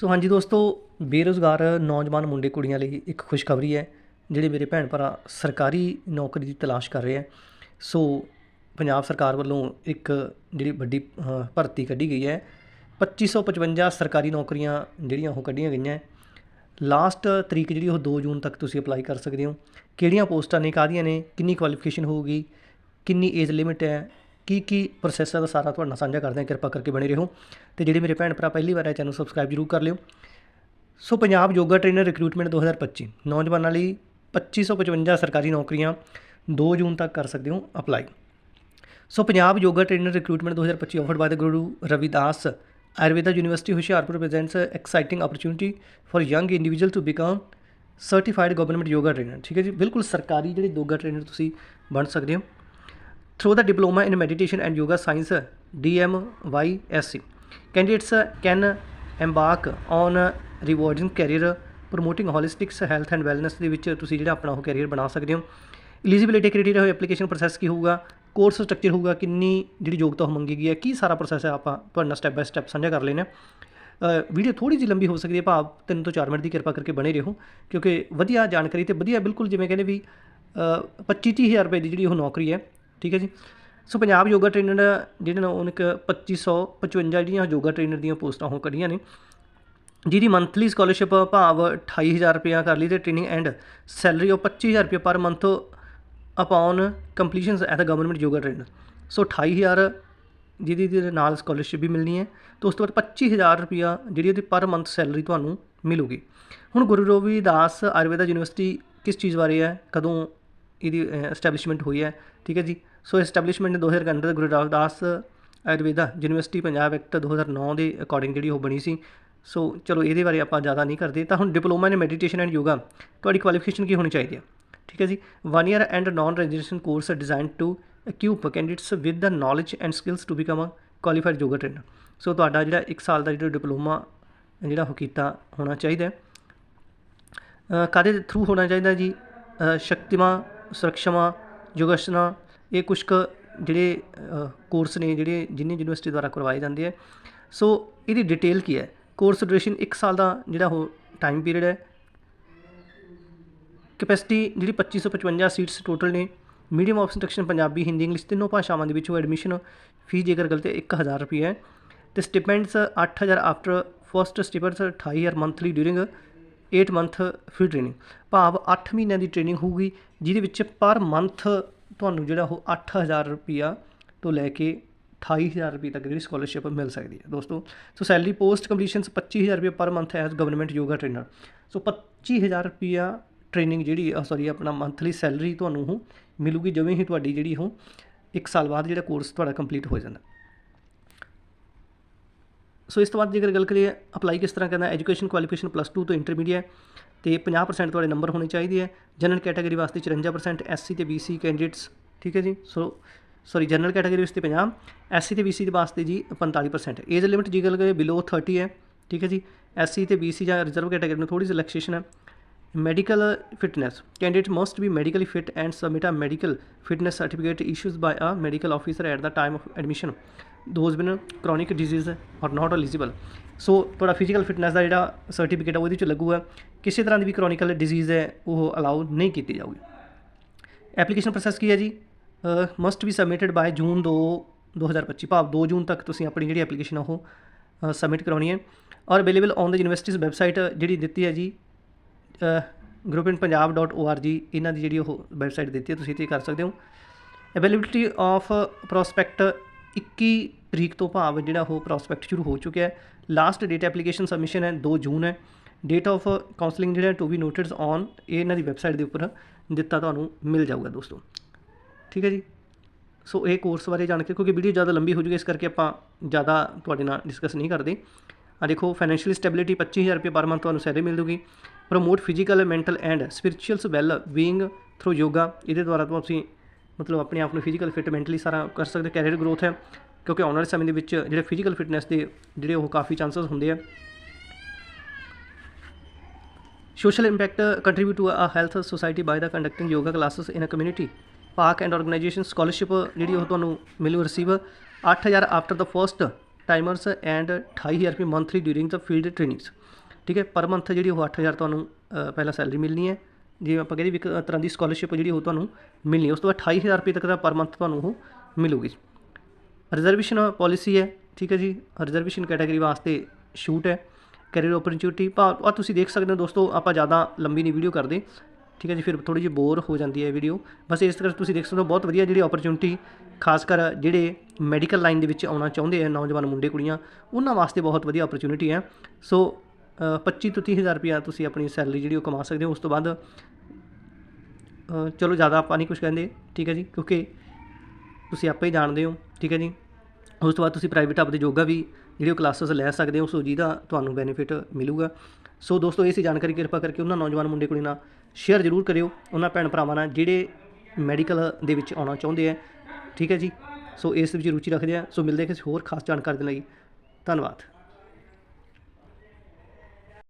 ਸੋ ਹਾਂਜੀ ਦੋਸਤੋ, ਬੇਰੁਜ਼ਗਾਰ ਨੌਜਵਾਨ ਮੁੰਡੇ ਕੁੜੀਆਂ ਲਈ ਇੱਕ ਖੁਸ਼ਖਬਰੀ ਹੈ, ਜਿਹੜੇ ਮੇਰੇ ਭੈਣ ਭਰਾ ਸਰਕਾਰੀ ਨੌਕਰੀ ਦੀ ਤਲਾਸ਼ ਕਰ ਰਹੇ ਹੈ। ਸੋ ਪੰਜਾਬ ਸਰਕਾਰ ਵੱਲੋਂ ਇੱਕ ਜਿਹੜੀ ਵੱਡੀ ਭਰਤੀ ਕੱਢੀ ਗਈ ਹੈ। 2555 ਸਰਕਾਰੀ ਨੌਕਰੀਆਂ ਜਿਹੜੀਆਂ ਉਹ ਕੱਢੀਆਂ ਗਈਆਂ ਲਾਸਟ ਤਰੀਕ ਜਿਹੜੀ ਉਹ 2 ਜੂਨ ਤੱਕ ਤੁਸੀਂ ਅਪਲਾਈ ਕਰ ਸਕਦੇ ਹੋ। ਕਿਹੜੀਆਂ ਪੋਸਟਾਂ ਨੇ, ਕਾਹਦੀਆਂ ਨੇ, ਕਿੰਨੀ ਕੁਆਲੀਫਿਕੇਸ਼ਨ ਹੋਊਗੀ, ਕਿੰਨੀ ਏਜ ਲਿਮਿਟ ਹੈ ਕੀ ਕੀ ਪ੍ਰੋਸੈਸ ਹੈ ਦਾ ਸਾਰਾ ਤੁਹਾਡੇ ਨਾਲ ਸਾਂਝਾ ਕਰਦੇ ਹਾਂ। ਕਿਰਪਾ ਕਰਕੇ ਬਣੇ ਰਹੋ ਤੇ ਜਿਹੜੇ ਮੇਰੇ ਭੈਣ ਭਰਾ ਪਹਿਲੀ ਵਾਰ ਇਹ ਚੈਨਲ ਸਬਸਕ੍ਰਾਈਬ ਜ਼ਰੂਰ ਕਰ ਲਿਓ। So Punjab yoga trainer recruitment 2025 ਨੌਜਵਾਨਾਂ ਲਈ 2555 ਸਰਕਾਰੀ ਨੌਕਰੀਆਂ 2 ਜੂਨ ਤੱਕ ਕਰ ਸਕਦੇ ਹੋ apply so Punjab yoga trainer recruitment 2025 offered by the Guru Ravidas Ayurveda university Hoshiarpur presents exciting opportunity for young individual to become certified government yoga trainer ਠੀਕ ਹੈ ਜੀ? ਬਿਲਕੁਲ ਸਰਕਾਰੀ ਜਿਹੜੇ ਯੋਗਾ ਟ੍ਰੇਨਰ ਤੁਸੀਂ ਬਣ ਸਕਦੇ ਹੋ। Through the diploma in meditation and yoga science DMYSC. Candidates can embark on a rewarding career promoting holistics health and wellness ਦੇ ਵਿੱਚ ਤੁਸੀਂ ਜਿਹੜਾ ਆਪਣਾ ਉਹ ਕੈਰੀਅਰ ਬਣਾ ਸਕਦੇ ਹੋ ਐਲੀਜੀਬਿਲਿਟੀ ਕ੍ਰਾਈਟੇਰੀਆ ਹੋਏ ਐਪਲੀਕੇਸ਼ਨ ਪ੍ਰੋਸੈਸ ਕੀ ਹੋਊਗਾ ਕੋਰਸ ਸਟਰਕਚਰ ਹੋਊਗਾ, ਕਿੰਨੀ ਜਿਹੜੀ ਯੋਗਤਾ ਉਹ ਮੰਗੀ ਗਈ ਹੈ, ਕੀ ਸਾਰਾ ਪ੍ਰੋਸੈਸ ਹੈ, ਆਪਾਂ ਤੁਹਾਡੇ ਸਟੈਪ ਬਾਏ ਸਟੈਪ ਸਾਂਝਾ ਕਰ ਲੈਣੇ ਵੀਡੀਓ ਥੋੜੀ ਜਿਹੀ ਲੰਬੀ ਹੋ ਸਕਦੀ ਹੈ ਭਾਵ 3 ਤੋਂ 4 ਮਿੰਟ ਦੀ ਕਿਰਪਾ ਕਰਕੇ ਬਣੇ ਰਹੋ, ਕਿਉਂਕਿ ਵਧੀਆ ਜਾਣਕਾਰੀ ਤੇ ਵਧੀਆ ਬਿਲਕੁਲ ਜਿਵੇਂ ਕਹਿੰਦੇ ਵੀ 25 ਹਜ਼ਾਰ ਰੁਪਏ ਦੀ ਜਿਹੜੀ ਉਹ ਨੌਕਰੀ ਹੈ ਠੀਕ ਹੈ ਜੀ? ਸੋ ਪੰਜਾਬ ਯੋਗਾ ਟ੍ਰੇਨਰ ਜਿਹੜੇ ਨੇ ਉਹਨਾਂ ਇੱਕ 2555 ਜਿਹੜੀਆਂ ਯੋਗਾ ਟ੍ਰੇਨਰ ਦੀਆਂ ਪੋਸਟਾਂ ਉਹ ਕੱਢੀਆਂ ਨੇ, ਜਿਹਦੀ ਮੰਥਲੀ ਸਕਾਲਰਸ਼ਿਪ ਭਾਵ 28000 ਰੁਪਇਆ ਕਰ ਲਈ ਤੇ ਟ੍ਰੇਨਿੰਗ ਐਂਡ ਸੈਲਰੀ ਉਹ 25000 ਰੁਪਏ per month upon completions at a government yoga trainer. So 28000 ਜਿਹਦੀ ਦੇ ਨਾਲ ਸਕਾਲਰਸ਼ਿਪ ਵੀ ਮਿਲਣੀ ਹੈ ਤੇ ਉਸ ਤੋਂ ਬਾਅਦ 25000 ਰੁਪਇਆ ਜਿਹੜੀ ਉਹਦੀ ਪਰ ਮੰਥ ਸੈਲਰੀ ਤੁਹਾਨੂੰ ਮਿਲੂਗੀ। ਹੁਣ ਗੁਰੂ ਰਵਿਦਾਸ ਆਯੁਰਵੇਦਾ ਯੂਨੀਵਰਸਿਟੀ ਕਿਸ ਚੀਜ਼ ਬਾਰੇ ਹੈ? ਕਦੋਂ ਇਹਦੀ ਐਸਟੈਬਲਿਸ਼ਮੈਂਟ ਹੋਈ ਹੈ ਠੀਕ ਹੈ ਜੀ। ਸੋ ਐਸਟੈਬਲਿਸ਼ਮੈਂਟ ਨੇ 2000 ਦੇ under Guru Ravidas Ayurveda university Punjab act 2009 ਦੇ ਅਕੋਰਡਿੰਗ ਜਿਹੜੀ ਉਹ ਬਣੀ ਸੀ। ਸੋ ਚਲੋ ਇਹਦੇ ਬਾਰੇ ਆਪਾਂ ਜ਼ਿਆਦਾ ਨਹੀਂ ਕਰਦੇ। ਤਾਂ ਹੁਣ diploma in meditation and yoga ਤੁਹਾਡੀ ਕੁਆਲੀਫਿਕੇਸ਼ਨ ਕੀ ਹੋਣੀ ਚਾਹੀਦੀ ਹੈ? ਠੀਕ ਹੈ ਜੀ। One year and non registration course design to equip candidates with the knowledge and skills to become a qualified yoga trainer. So ਤੁਹਾਡਾ ਜਿਹੜਾ 1 ਸਾਲ ਦਾ ਜਿਹੜਾ ਡਿਪਲੋਮਾ ਜਿਹੜਾ ਉਹ ਕੀਤਾ ਹੋਣਾ ਚਾਹੀਦਾ ਹੈ। ਕਾਹਦੇ ਥਰੂ ਹੋਣਾ ਚਾਹੀਦਾ ਜੀ? ਅ, ਸ਼ਕਤੀਮਾਨ ਸੁਰੱਖਿਆਵਾਂ, ਯੋਗਾਸਨਾ, ਇਹ ਕੁਛ ਕੁ ਜਿਹੜੇ ਕੋਰਸ ਨੇ ਜਿਹੜੇ ਜਿੰਨੀ ਯੂਨੀਵਰਸਿਟੀ ਦੁਆਰਾ ਕਰਵਾਏ ਜਾਂਦੇ ਆ। ਸੋ ਇਹਦੀ ਡਿਟੇਲ ਕੀ ਹੈ? ਕੋਰਸ ਡਿਊਰੇਸ਼ਨ 1 ਸਾਲ ਦਾ ਜਿਹੜਾ ਉਹ ਟਾਈਮ ਪੀਰੀਅਡ ਹੈ। ਕੈਪੈਸਿਟੀ ਜਿਹੜੀ 2555 ਸੀਟਸ ਟੋਟਲ ਨੇ। Medium of instruction Punjabi, Hindi English ਤਿੰਨੋਂ ਭਾਸ਼ਾਵਾਂ ਦੇ ਵਿੱਚ ਉਹ ਐਡਮਿਸ਼ਨ ਫੀਸ ਜੇਕਰ ਗਲਤ ਹੈ 1000 ਰੁਪਏ ਹੈ। ਤੇ stipends 8000 after first stipends 28000 monthly during 8 month free training ਭਾਵ 8 ਮਹੀਨਿਆਂ ਦੀ ਟ੍ਰੇਨਿੰਗ ਹੋਊਗੀ, ਜਿਹਦੇ ਵਿੱਚ ਪਰ ਮੰਥ ਤੁਹਾਨੂੰ ਜਿਹੜਾ ਉਹ 8000 ਰੁਪਿਆ ਤੋਂ ਲੈ ਕੇ 28000 ਰੁਪਏ ਤੱਕ ਜਿਹੜੀ ਸਕਾਲਰਸ਼ਿਪ ਮਿਲ ਸਕਦੀ ਹੈ। ਦੋਸਤੋ ਸੋ ਸੈਲਰੀ ਪੋਸਟ ਕੰਪਲੀਸ਼ਨਸ 25000 ਰੁਪਏ per month as government yoga trainer so 25000 ਰੁਪਿਆ ਟ੍ਰੇਨਿੰਗ ਜਿਹੜੀ ਸੌਰੀ ਆਪਣਾ ਮੰਥਲੀ ਸੈਲਰੀ ਤੁਹਾਨੂੰ ਉਹ ਮਿਲੂਗੀ, ਜਿਵੇਂ ਹੀ ਤੁਹਾਡੀ ਜਿਹੜੀ ਉਹ 1 ਸਾਲ ਬਾਅਦ ਜਿਹੜਾ ਕੋਰਸ ਤੁਹਾਡਾ ਕੰਪਲੀਟ ਹੋ ਜਾਂਦਾ। ਸੋ ਇਸ ਤੋਂ ਬਾਅਦ ਜੇਕਰ ਗੱਲ ਕਰੀਏ ਅਪਲਾਈ ਕਿਸ ਤਰ੍ਹਾਂ ਕਰਨਾ ਐਜੂਕੇਸ਼ਨ ਕੁਆਲੀਫਿਕੇਸ਼ਨ ਪਲੱਸ 2 ਤੋਂ ਇੰਟਰਮੀਡੀਏਟ ਤੇ 50% ਤੁਹਾਡੇ ਨੰਬਰ ਹੋਣੇ ਚਾਹੀਦੇ ਹੈ। ਜਨਰਲ ਕੈਟਾਗਰੀ ਵਾਸਤੇ 54% ਐਸਸੀ ਤੇ ਬੀਸੀ ਕੈਂਡੀਡੇਟਸ ਠੀਕ ਹੈ ਜੀ? ਸੋ ਸੌਰੀ ਜਨਰਲ ਕੈਟਾਗਰੀ ਵਾਸਤੇ 50 ਐਸਸੀ ਤੇ ਬੀਸੀ ਦੇ ਵਾਸਤੇ ਜੀ 45% ਏਜ ਲਿਮਿਟ ਜੀ ਗੱਲ ਕਰੀਏ ਬਿਲੋ 30 ਹੈ, ਠੀਕ ਹੈ ਜੀ? ਐਸਸੀ ਤੇ ਬੀਸੀ ਜਾਂ ਰਿਜ਼ਰਵ ਕੈਟਾਗਰੀ ਨੂੰ ਥੋੜੀ ਰਿਲੈਕਸੇਸ਼ਨ ਹੈ। Medical fitness candidate must be medically fit and submit a medical fitness certificate issues by a medical officer at the time of admission those with chronic disease are not eligible. So ਤੁਹਾਡਾ physical fitness ਦਾ ਜਿਹੜਾ certificate ਆ, ਉਹਦੇ ਵਿੱਚ ਲੱਗੂਗਾ, ਕਿਸੇ ਤਰ੍ਹਾਂ ਦੀ ਵੀ chronicle disease ਹੈ, ਉਹ ਅਲਾਉ ਨਹੀਂ ਕੀਤੀ ਜਾਊਗੀ। ਐਪਲੀਕੇਸ਼ਨ ਪ੍ਰੋਸੈਸ ਕੀ ਹੈ ਜੀ? Must be submitted by June 2 2025 ਭਾਵ 2 ਜੂਨ ਤੱਕ ਤੁਸੀਂ ਆਪਣੀ ਜਿਹੜੀ ਐਪਲੀਕੇਸ਼ਨ ਉਹ ਸਬਮਿਟ ਕਰਾਉਣੀ ਹੈ। ਔਰ available on the university's website ਜਿਹੜੀ ਦਿੱਤੀ ਹੈ ਜੀ groupincpunjab.org ਇਹਨਾਂ ਦੀ ਜਿਹੜੀ ਉਹ ਵੈਬਸਾਈਟ ਦਿੱਤੀ ਹੈ, ਤੁਸੀਂ ਇੱਥੇ ਕਰ ਸਕਦੇ ਹੋ। ਅਵੇਲੇਬਿਲਟੀ ਆਫ ਪ੍ਰੋਸਪੈਕਟ 21 ਤਰੀਕ ਤੋਂ ਭਾਵ ਜਿਹੜਾ ਉਹ ਪ੍ਰੋਸਪੈਕਟ ਸ਼ੁਰੂ ਹੋ ਚੁੱਕਿਆ ਹੈ। ਲਾਸਟ ਡੇਟ ਐਪਲੀਕੇਸ਼ਨ ਸਬਮਿਸ਼ਨ ਹੈ 2 ਜੂਨ ਹੈ। ਡੇਟ ਆਫ ਕਾਉਂਸਲਿੰਗ ਜਿਹੜਾ ਟੂ ਬੀ ਨੋਟਡ ਔਨ ਇਹ ਇਹਨਾਂ ਦੀ ਵੈਬਸਾਈਟ ਦੇ ਉੱਪਰ ਦਿੱਤਾ ਤੁਹਾਨੂੰ, ਮਿਲ ਜਾਊਗਾ ਦੋਸਤੋ। ਠੀਕ ਹੈ ਜੀ? ਸੋ ਇਹ ਕੋਰਸ ਬਾਰੇ ਜਾਣ ਕੇ, ਕਿਉਂਕਿ ਵੀਡੀਓ ਜ਼ਿਆਦਾ ਲੰਬੀ ਹੋ ਜੂਗੀ, ਇਸ ਕਰਕੇ ਆਪਾਂ ਜ਼ਿਆਦਾ ਤੁਹਾਡੇ ਨਾਲ ਡਿਸਕਸ ਨਹੀਂ ਕਰਦੇ। ਆ ਦੇਖੋ ਫਾਈਨੈਂਸ਼ੀਅਲ ਸਟੈਬਿਲਿਟੀ 25000 ਰੁਪਏ ਪਰ ਮੰਥ ਤੁਹਾਨੂੰ ਸੈਲਰੀ ਮਿਲ ਜੂਗੀ। Promote physical mental and spirituals well being through yoga ਇਹਦੇ ਦੁਆਰਾ ਤੁਸੀਂ ਮਤਲਬ ਆਪਣੇ ਆਪ ਨੂੰ ਫਿਜ਼ੀਕਲ ਫਿਟ ਮੈਂਟਲੀ ਸਾਰਾ ਕਰ ਸਕਦੇ ਕੈਰੀਅਰ ਗਰੋਥ ਹੈ ਕਿਉਂਕਿ ਆਉਣ ਵਾਲੇ ਸਮੇਂ ਦੇ ਵਿੱਚ ਜਿਹੜੇ ਫਿਜ਼ੀਕਲ ਫਿਟਨੈਸ ਦੇ ਜਿਹੜੇ ਉਹ ਕਾਫੀ ਚਾਂਸਸ ਹੁੰਦੇ ਆ। Social impact uh, contribute to a health society by the conducting yoga classes in a community. Park and organization scholarship ਜਿਹੜੀ ਉਹ ਤੁਹਾਨੂੰ ਮਿਲੂ receive 8000 after the first timers and 28000 ਰੁਪਏ monthly during the field trainings ਠੀਕ ਹੈ per month ਜਿਹੜੀ ਉਹ 8000 ਤੁਹਾਨੂੰ ਪਹਿਲਾਂ ਸੈਲਰੀ ਮਿਲਣੀ ਹੈ। ਜਿਵੇਂ ਆਪਾਂ ਕਹਿੰਦੇ ਵੀ ਇੱਕ ਤਰ੍ਹਾਂ ਦੀ ਸਕਾਲਰਸ਼ਿਪ ਜਿਹੜੀ ਉਹ ਤੁਹਾਨੂੰ ਮਿਲਣੀ ਉਸ ਤੋਂ ਬਾਅਦ 28000 ਰੁਪਏ ਤੱਕ ਦਾ ਪਰ ਮੰਥ ਤੁਹਾਨੂੰ ਉਹ ਮਿਲੂਗੀ। ਰਿਜ਼ਰਵੇਸ਼ਨ ਪਾਲਿਸੀ ਹੈ, ਠੀਕ ਹੈ ਜੀ? ਰਿਜ਼ਰਵੇਸ਼ਨ ਕੈਟਾਗਰੀ ਵਾਸਤੇ ਸ਼ੂਟ ਹੈ ਕੈਰੀਅਰ ਓਪਰਚੁਨਿਟੀ ਭਾਵ ਆ ਤੁਸੀਂ ਦੇਖ ਸਕਦੇ ਹੋ ਦੋਸਤੋ, ਆਪਾਂ ਜ਼ਿਆਦਾ ਲੰਬੀ ਨਹੀਂ ਵੀਡੀਓ ਕਰਦੇ, ਠੀਕ ਹੈ ਜੀ? ਫਿਰ ਥੋੜੀ ਜਿਹੀ ਬੋਰ ਹੋ ਜਾਂਦੀ ਹੈ ਵੀਡੀਓ ਬਸ ਇਸ ਤਰ੍ਹਾਂ ਤੁਸੀਂ ਦੇਖ ਸਕਦੇ ਹੋ, ਬਹੁਤ ਵਧੀਆ ਜਿਹੜੀ ਓਪਰਚੁਨਿਟੀ ਖਾਸ ਕਰ ਜਿਹੜੇ ਮੈਡੀਕਲ ਲਾਈਨ ਦੇ ਵਿੱਚ ਆਉਣਾ ਚਾਹੁੰਦੇ ਆ ਨੌਜਵਾਨ ਮੁੰਡੇ, ਕੁੜੀਆਂ, ਉਹਨਾਂ ਵਾਸਤੇ ਬਹੁਤ ਵਧੀਆ ਓਪਰਚੁਨਿਟੀ ਹੈ। ਸੋ 25 ਤੋਂ 30000 ਰੁਪਇਆ ਤੁਸੀਂ ਆਪਣੀ ਸੈਲਰੀ ਜਿਹੜੀ ਉਹ ਕਮਾ ਸਕਦੇ ਹੋ, ਉਸ ਤੋਂ ਬਾਅਦ ਚਲੋ ਜ਼ਿਆਦਾ ਆਪਾਂ ਨਹੀਂ ਕੁਝ ਕਹਿੰਦੇ, ਠੀਕ ਹੈ ਜੀ, ਕਿਉਂਕਿ ਤੁਸੀਂ ਆਪੇ ਹੀ ਜਾਣਦੇ ਹੋ, ਠੀਕ ਹੈ ਜੀ। ਉਸ ਤੋਂ ਬਾਅਦ ਤੁਸੀਂ ਪ੍ਰਾਈਵੇਟ ਆਪਦੇ ਯੋਗਾ ਵੀ ਜਿਹੜੀ ਉਹ ਕਲਾਸਿਸ ਲੈ ਸਕਦੇ ਹੋ, ਸੋ ਜਿਹਦਾ ਤੁਹਾਨੂੰ ਬੈਨੀਫਿਟ ਮਿਲੂਗਾ। ਸੋ ਦੋਸਤੋ ਇਹ ਸੀ ਜਾਣਕਾਰੀ ਕਿਰਪਾ ਕਰਕੇ ਉਹਨਾਂ ਨੌਜਵਾਨ ਮੁੰਡੇ ਕੁੜੀ ਨਾਲ ਸ਼ੇਅਰ ਜ਼ਰੂਰ ਕਰਿਓ। ਉਹਨਾਂ ਭੈਣ ਭਰਾਵਾਂ ਨਾਲ ਜਿਹੜੇ ਮੈਡੀਕਲ ਦੇ ਵਿੱਚ ਆਉਣਾ ਚਾਹੁੰਦੇ ਆ, ਠੀਕ ਹੈ ਜੀ। ਸੋ ਇਸ ਵਿੱਚ ਰੁਚੀ ਰੱਖਦੇ ਆ। ਸੋ ਮਿਲਦੇ ਕਿਸੇ ਹੋਰ ਖਾਸ ਜਾਣਕਾਰੀ ਦੇ ਲਈ। ਧੰਨਵਾਦ।